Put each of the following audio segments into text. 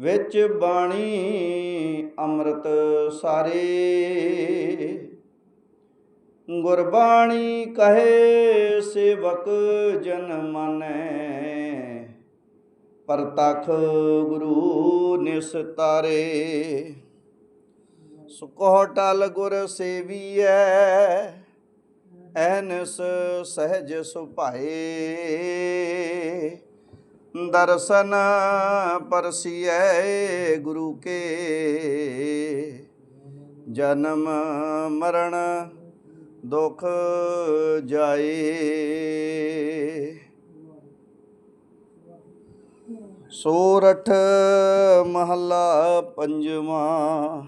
ਵਿੱਚ ਬਾਣੀ ਅੰਮ੍ਰਿਤ ਸਾਰੇ। ਗੁਰਬਾਣੀ ਕਹੇ, ਸੇਵਕ ਜਨ ਮਨੈ। ਪਰਤਖ ਗੁਰੂ ਨਿਸਤਾਰੇ ਸੁਕੋ ਟਲ ਗੁਰ ਸੇਵੀਐ, ਐਨਸ ਸਹਿਜ ਸੁਭਾਏ। ਦਰਸ਼ਨ ਪਰਸੀਐ ਗੁਰੂ ਕੇ। ਜਨਮ ਮਰਨ ਦੁਖ ਜਾਏ। ਸੋਰਠ ਮਹੱਲਾ ਪੰਜਵਾਂ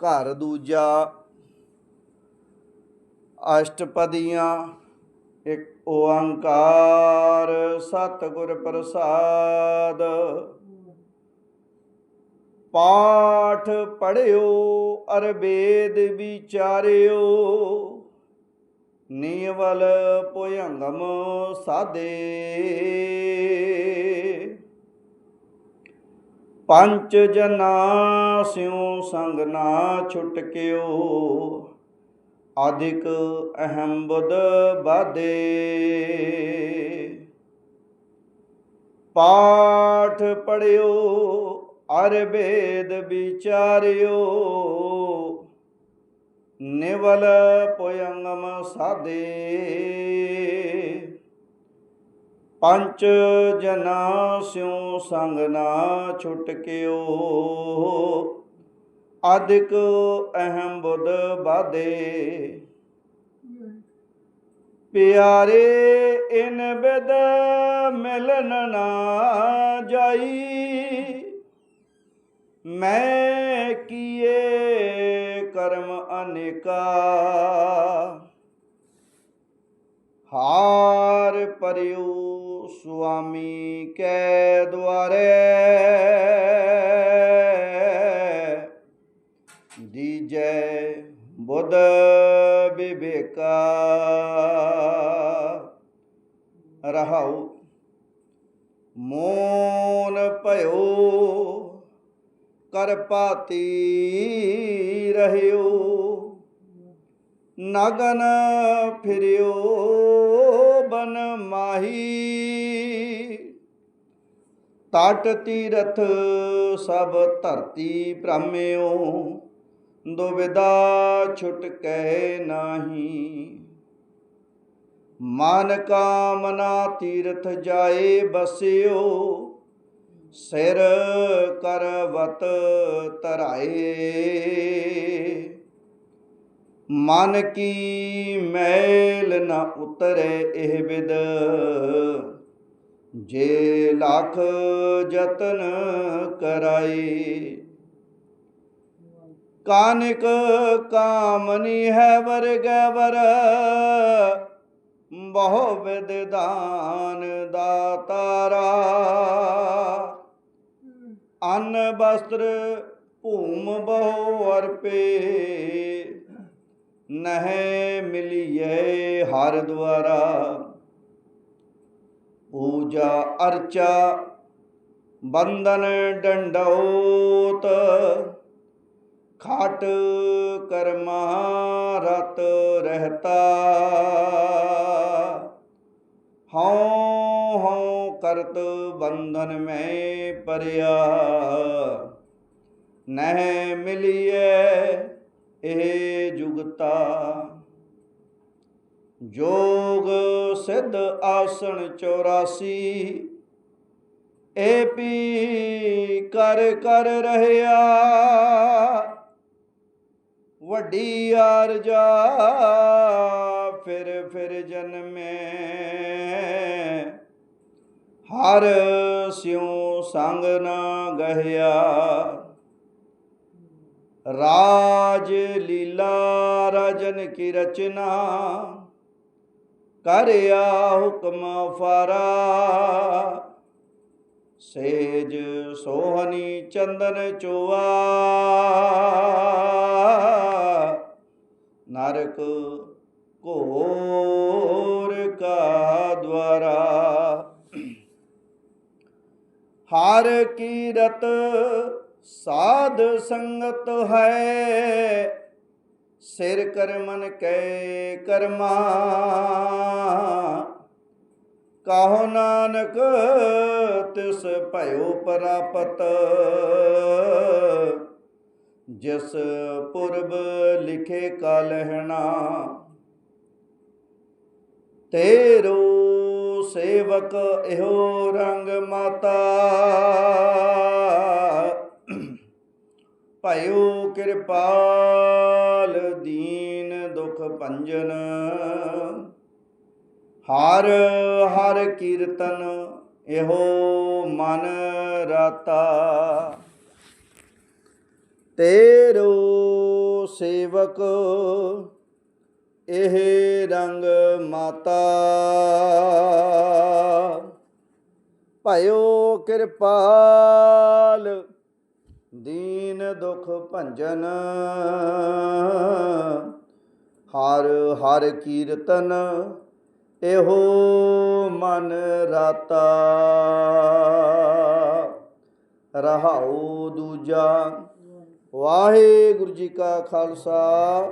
ਘਰ ਦੂਜਾ ਅਸ਼ਟਪਦੀਆਂ ਇੱਕ ਓੰਕਾਰ ਸਤਿਗੁਰ ਪ੍ਰਸਾਦ। ਪਾਠ ਪੜਿਓ, ਅਰਬੇਦ ਵਿਚਾਰਿਓ, ਨੀਵਲ ਭੁਯੰਗਮ ਸਾਦੇ। ਪੰਜ ਜਨਾ ਸਿਉ ਸੰਗ ਨਾ ਛੁਟਕਿਓ ਆਦਿਕ ਅਹੰ ਬੁੱਧ ਬਾਦੇ। ਪਾਠ ਪੜਿਓ ਅਰ ਵਿਚਾਰਿਓ। ਨਿਵਲ ਪੁਯੰਗਮ ਸਾਦੇ। ਪੰਚ ਜਨਾ ਸਿਉ ਸੰਗ ਨਾ ਛੁਟਕਿਓ। ਅਦਿਕ ਅਹੰ ਬੁੱਧ ਬਾਦੇ ਪਿਆਰੇ, ਇਨ ਬਿਦ ਮਿਲਨ ਨਾ ਜਾਈ। ਮੈਂ ਕੀਏ ਕਰਮ ਅਨੇਕਾ। ਹਾਰ ਪਰਿਉ ਸੁਆਮੀ ਕੈ ਦੁਆਰੇ। ਦੀਜੈ ਬੁੱਧ ਵਿਵੇਕਾ। ਰਹਾਉ ਮੋਨ ਭਇਓ, ਕਰ ਪਾਤੀ ਰਹਿਓ। ਨਗਨ ਫਿਰਿਓ, ਬਨ ਮਾਹੀ। ਤਟ ਤੀਰਥ ਸਭ ਧਰਤੀ ਭ੍ਰਮਿਓ ਦੁਬਿਦਾ ਛੁਟਕੈ ਨਾਹੀ। ਮਨ ਕਾਮਨਾ ਤੀਰਥ ਜਾਏ ਬਸਿਓ, ਸਿਰ ਕਰਵਤ ਤਰਾਏ ਮਨ ਕੀ ਮੈਲ ਨ ਉਤਰੇ ਇਹ ਵਿਦ, ਜੇ ਲੱਖ ਯਤਨ ਕਰਾਏ। ਕਾਨਿਕ ਕਾਮਨੀ ਹੈ ਵਰਗੈ ਵਰ। ਬਹੁ ਵਿਦ ਦਾਨ ਦਾਤਾਰਾ ਅਨ ਬਸਤਰ ਭੂਮ ਬਹੁ ਅਰਪੇ। ਨਹਿ ਮਿਲਿਏ ਹਰ ਦੁਆਰਾ। ਪੂਜਾ ਅਰਚਾ ਬੰਦਨ ਡੰਡੋਤ ਖਾਟ ਕਰਮਾ ਰਤ ਰਹਤਾ। ਹਉ ਹਉ ਕਰਤ ਬੰਧਨ ਮੈਂ ਪਰਿਆ ਨਹਿ ਮਿਲਿਏ ਇਹ ਜੁਗਤਾ। ਜੋਗ ਸਿੱਧ ਆਸਣ 84 ਏ ਪੀ ਕਰ ਕਰ ਰਹਿਆ। ਵੱਡੀ ਆਰਜਾ ਫਿਰ ਫਿਰ ਜਨਮੇ। ਹਰ ਸਿਉ ਸੰਗ ਨਾ ਗਹਿਆ। ਰਾਜ ਲੀਲਾ ਰਜਨ ਕੀ ਰਚਨਾ, ਕਰਿਆ ਹੁਕਮ ਫਾਰਾ। ਸੇਜ ਸੋਹਣੀ ਚੰਦਨ ਚੋਆ। ਨਰਕ ਘੋਰ ਕਾ ਦਵਾਰਾ ਹਰ ਕੀਰਤ ਸਾਧ ਸੰਗਤ ਹੈ। ਸਿਰ ਕਰਮਨ ਕੈ ਕਰਮਾ। ਕਾਹੋ ਨਾਨਕ, ਤਿਸ ਭਇਓ ਪ੍ਰਾਪਤ। ਜਿਸ ਪੁਰਬ ਲਿਖੇ ਕਲਹਣਾ ਤੇਰੋ ਸੇਵਕ ਇਹੋ ਰੰਗ ਮਾਤਾ। ਭਇਓ ਕਿਰਪਾਲ, ਦੀਨ ਦੁਖ ਭੰਜਨ। ਹਰ ਹਰ ਕੀਰਤਨ ਇਹੋ ਮਨ ਰਾਤਾ। ਤੇਰੋ ਸੇਵਕ ਇਹ ਰੰਗ ਮਾਤਾ। ਭਇਓ ਕਿਰਪਾਲ, ਦੀਨ ਦੁਖ ਭੰਜਨ। ਹਰ ਹਰ ਕੀਰਤਨ ਇਹੋ ਮਨ ਰਾਤਾ। ਰਹਾਉ ਦੂਜਾ। ਵਾਹਿਗੁਰੂ ਜੀ ਕਾ ਖਾਲਸਾ।